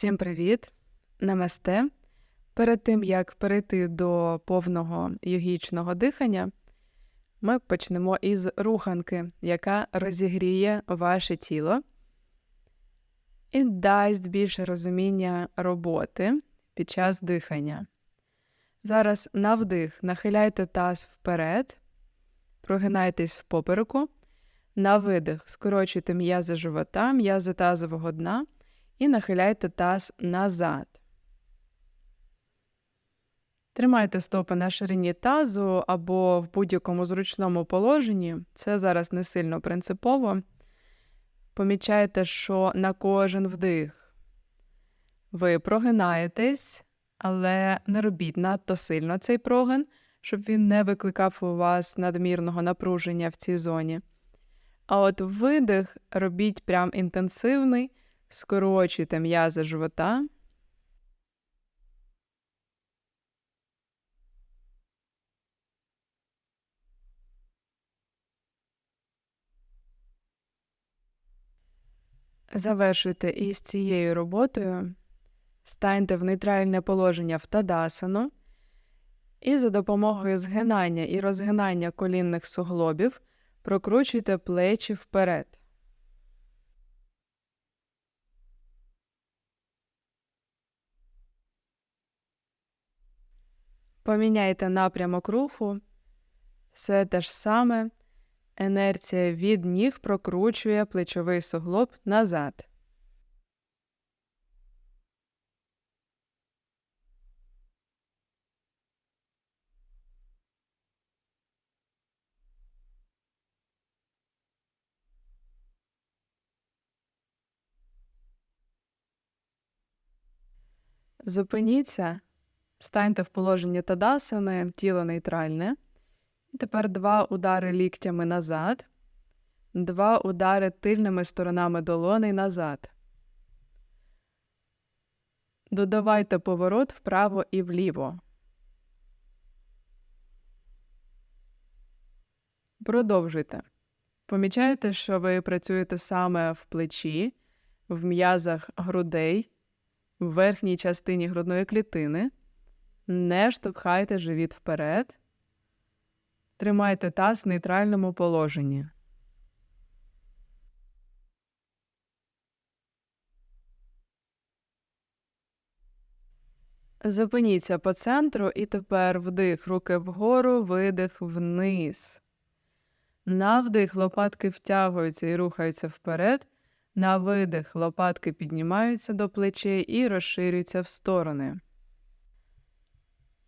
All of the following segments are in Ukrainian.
Всім привіт! Намасте. Перед тим як перейти до повного йогічного дихання, ми почнемо із руханки, яка розігріє ваше тіло і дасть більше розуміння роботи під час дихання. Зараз на вдих нахиляйте таз вперед, прогинайтесь в попереку, на видих скорочуйте м'язи живота, м'язи тазового дна і нахиляйте таз назад. Тримайте стопи на ширині тазу або в будь-якому зручному положенні. Це зараз не сильно принципово. Помічайте, що на кожен вдих ви прогинаєтесь, але не робіть надто сильно цей прогин, щоб він не викликав у вас надмірного напруження в цій зоні. А от видих робіть прям інтенсивний, скорочуйте м'язи живота. Завершуйте із цією роботою, станьте в нейтральне положення в тадасану і за допомогою згинання і розгинання колінних суглобів прокручуйте плечі вперед. Поміняйте напрямок руху, все те ж саме. Енерція від ніг прокручує плечовий суглоб назад. Зупиніться, станьте в положенні тадасани, тіло нейтральне. І Тепер два удари ліктями назад, два удари тильними сторонами долоней назад. Додавайте поворот вправо і вліво. Продовжуйте. Помічаєте, що ви працюєте саме в плечі, в м'язах грудей, в верхній частині грудної клітини. Не штовхайте живіт вперед. Тримайте таз в нейтральному положенні. Зупиніться по центру і тепер вдих руки вгору, видих вниз. На вдих лопатки втягуються і рухаються вперед. На видих лопатки піднімаються до плечей і розширюються в сторони.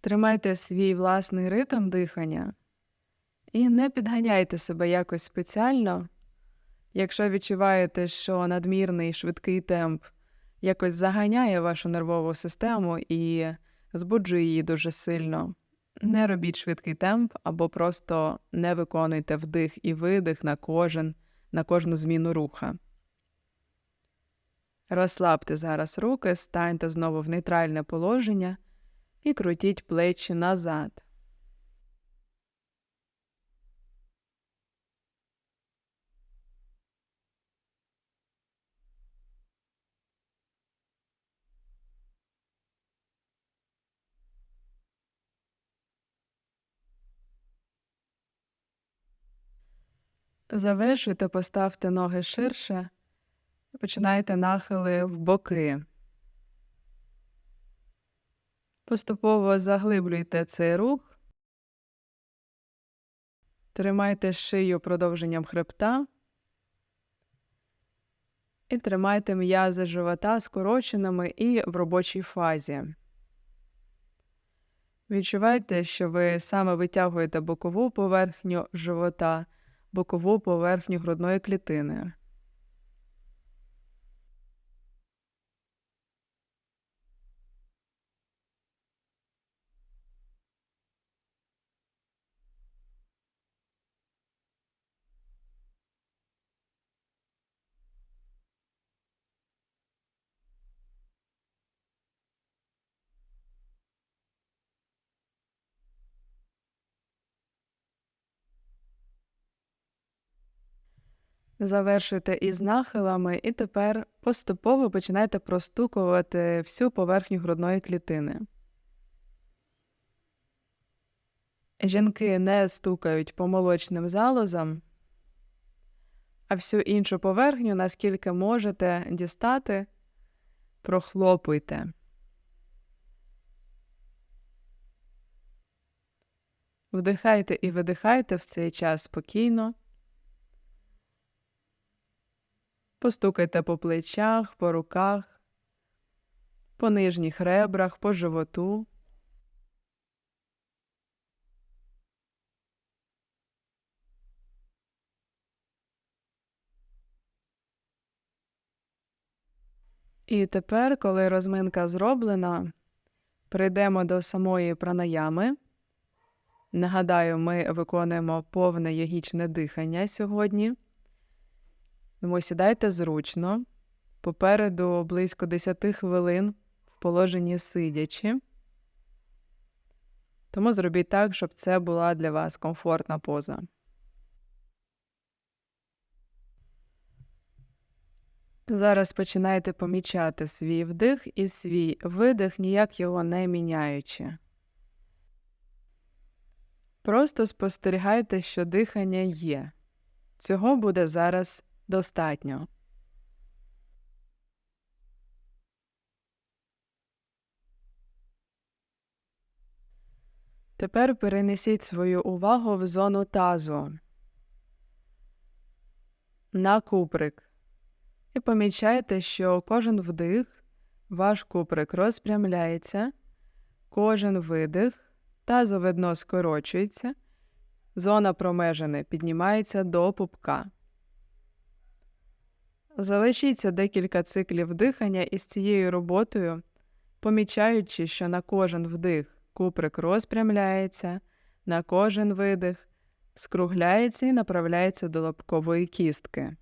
Тримайте свій власний ритм дихання. І не підганяйте себе якось спеціально. Якщо відчуваєте, що надмірний швидкий темп якось заганяє вашу нервову систему і збуджує її дуже сильно, не робіть швидкий темп або просто не виконуйте вдих і видих на кожен, на кожну зміну руха. Розслабте зараз руки, станьте знову в нейтральне положення і крутіть плечі назад. Завершуйте, поставте ноги ширше і починайте нахили в боки. Поступово заглиблюйте цей рух. Тримайте шию продовженням хребта. І тримайте м'язи живота скороченими і в робочій фазі. Відчувайте, що ви саме витягуєте бокову поверхню живота бокову поверхню грудної клітини. Завершуйте із нахилами, і тепер поступово починайте простукувати всю поверхню грудної клітини. Жінки не стукають по молочним залозам, а всю іншу поверхню, наскільки можете дістати, прохлопуйте. Вдихайте і видихайте в цей час спокійно. Постукайте по плечах, по руках, по нижніх ребрах, по животу. І тепер, коли розминка зроблена, прийдемо до самої пранаями. Нагадаю, ми виконуємо повне йогічне дихання сьогодні. Тому сідайте зручно, попереду близько 10 хвилин в положенні сидячи. Тому зробіть так, щоб це була для вас комфортна поза. Зараз починайте помічати свій вдих і свій видих, ніяк його не міняючи. Просто спостерігайте, що дихання є. Цього буде зараз достатньо. Тепер перенесіть свою увагу в зону тазу на куприк. І помічайте, що кожен вдих, ваш куприк розпрямляється, кожен видих, тазове дно скорочується, зона промежини піднімається до пупка. Залишіться декілька циклів дихання із цією роботою, помічаючи, що на кожен вдих куприк розпрямляється, на кожен видих скругляється і направляється до лобкової кістки.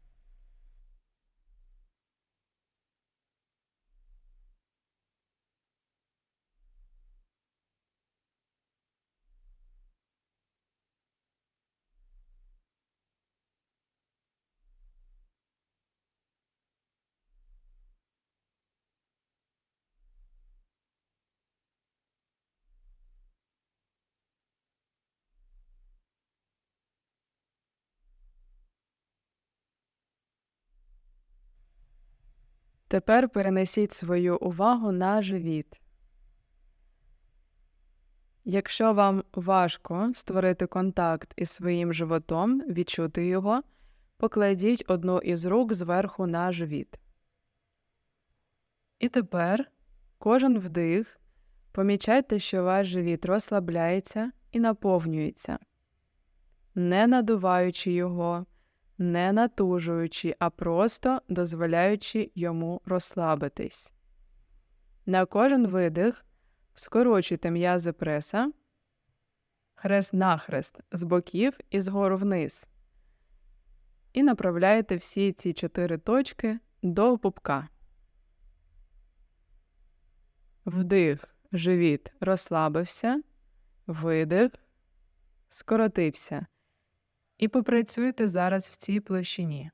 Тепер перенесіть свою увагу на живіт. Якщо вам важко створити контакт із своїм животом, відчути його, покладіть одну із рук зверху на живіт. І тепер кожен вдих помічайте, що ваш живіт розслабляється і наповнюється, не надуваючи його, не натужуючи, а просто дозволяючи йому розслабитись. На кожен видих скорочуйте м'язи преса, хрест нахрест з боків і згору вниз. І направляєте всі ці чотири точки до пупка. Вдих, живіт розслабився, видих, скоротився. І попрацюйте зараз в цій площині.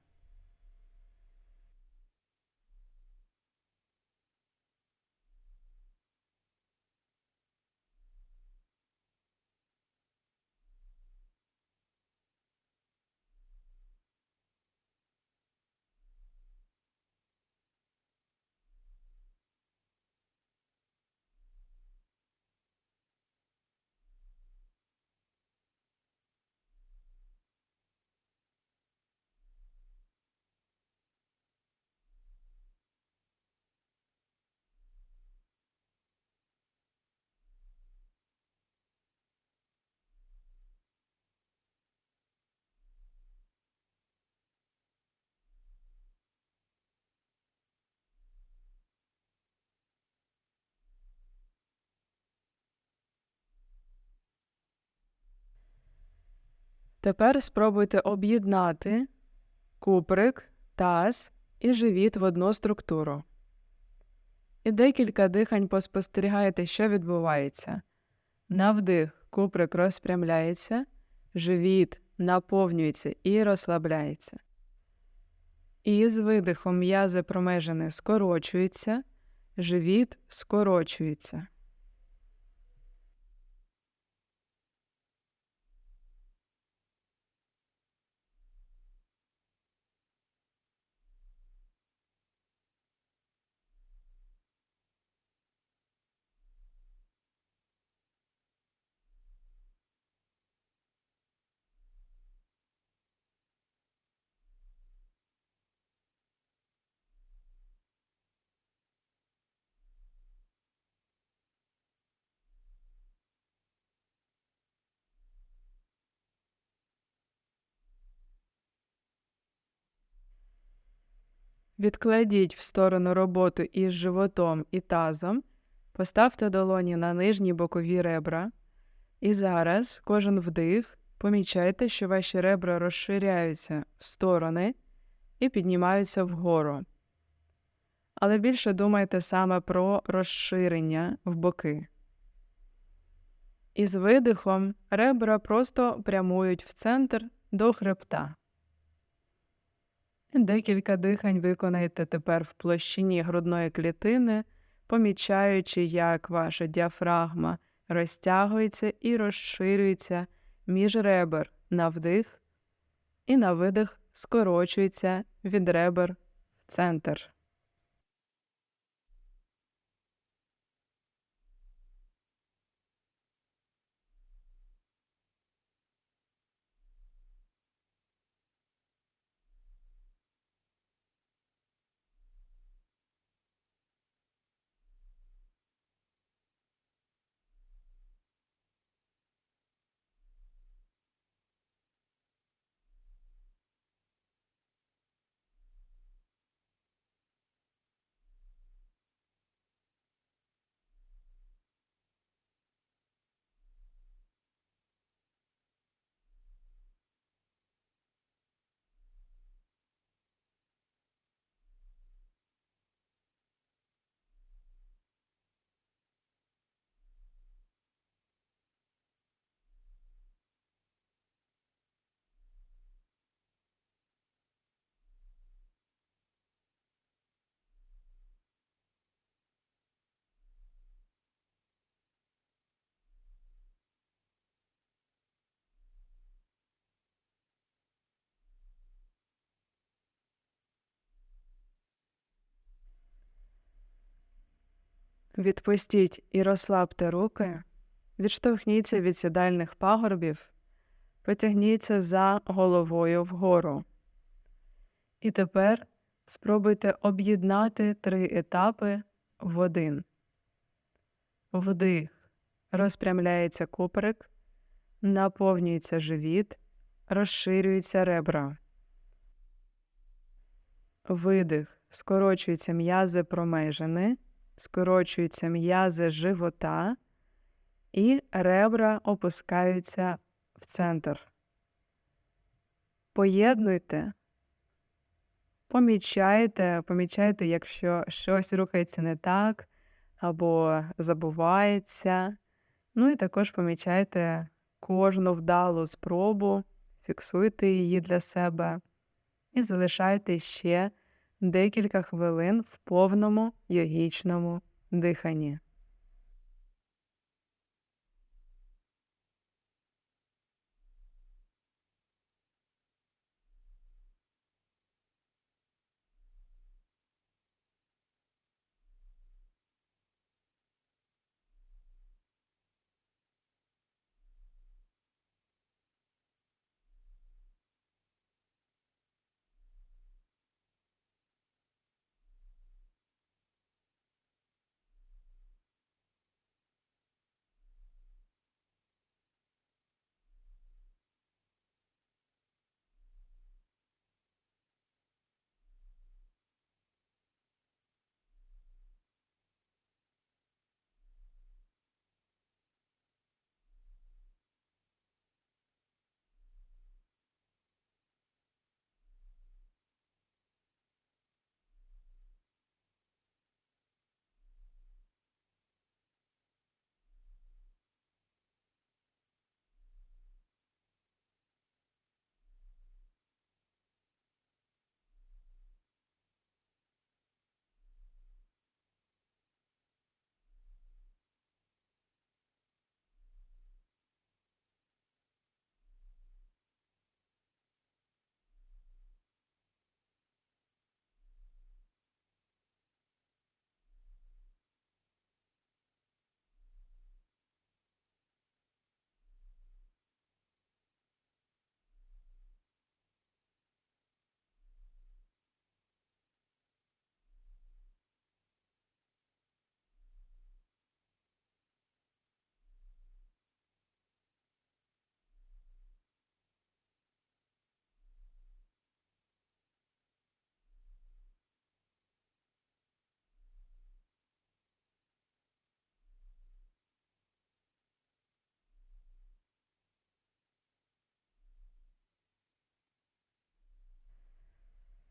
Тепер спробуйте об'єднати куприк, таз і живіт в одну структуру. І декілька дихань поспостерігайте, що відбувається. На вдих куприк розпрямляється, живіт наповнюється і розслабляється. І з видихом м'язи промежини скорочуються, живіт скорочується. Відкладіть в сторону роботу із животом і тазом, поставте долоні на нижні бокові ребра. І зараз кожен вдих помічайте, що ваші ребра розширяються в сторони і піднімаються вгору. Але більше думайте саме про розширення в боки. І з видихом ребра просто прямують в центр до хребта. Декілька дихань виконайте тепер в площині грудної клітини, помічаючи, як ваша діафрагма розтягується і розширюється між ребер на вдих і на видих скорочується від ребер в центр. Відпустіть і розслабте руки, відштовхніться від сідальних пагорбів, потягніться за головою вгору. І тепер спробуйте об'єднати три етапи в один. Вдих, розпрямляється куприк, наповнюється живіт, розширюються ребра. Видих, скорочуються м'язи промежини скорочуються м'язи живота, і ребра опускаються в центр. Поєднуйте, помічайте, помічайте, якщо щось рухається не так або забувається. Ну і також помічайте кожну вдалу спробу, фіксуйте її для себе і залишайте ще декілька хвилин в повному йогічному диханні.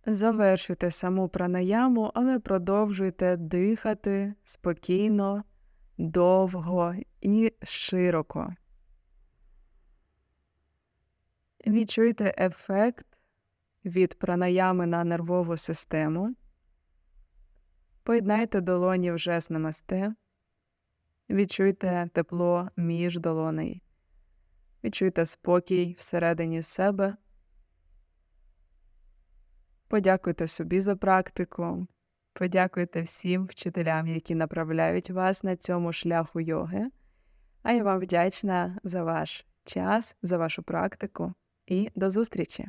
Завершуйте саму пранаяму, але продовжуйте дихати спокійно, довго і широко. Відчуйте ефект від пранаями на нервову систему. Поєднайте долоні в жест намасте. Відчуйте тепло між долоней. Відчуйте спокій всередині себе. Подякуйте собі за практику. Подякуйте всім вчителям, які направляють вас на цьому шляху йоги. А я вам вдячна за ваш час, за вашу практику і до зустрічі!